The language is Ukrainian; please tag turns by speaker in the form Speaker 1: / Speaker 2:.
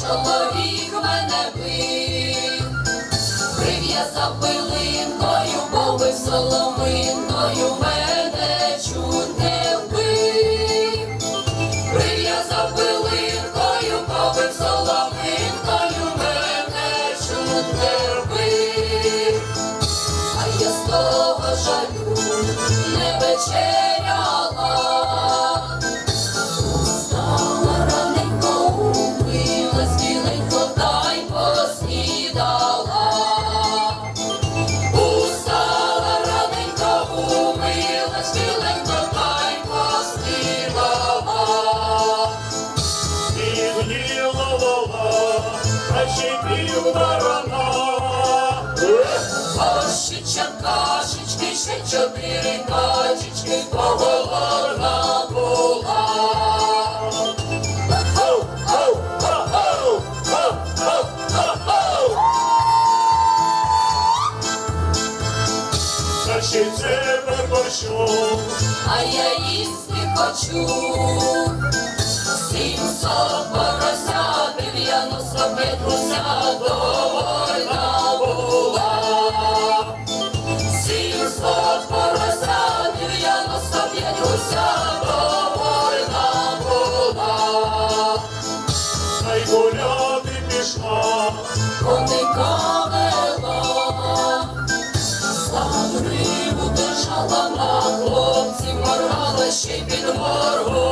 Speaker 1: чоловік мене бив, прив'язав пилинкою,
Speaker 2: боби
Speaker 1: солом. Кашечки, ще чотири качечки, була.
Speaker 2: Ще це борщу,
Speaker 1: а я їсти хочу. Сімсот поросят, дев'яносто п'ять гусят, довольна була. Сімсот поросят, дев'яносто п'ять гусят, довольна була.
Speaker 2: та й гуляти пішла.
Speaker 1: Коника sheep in the waterhole. Oh.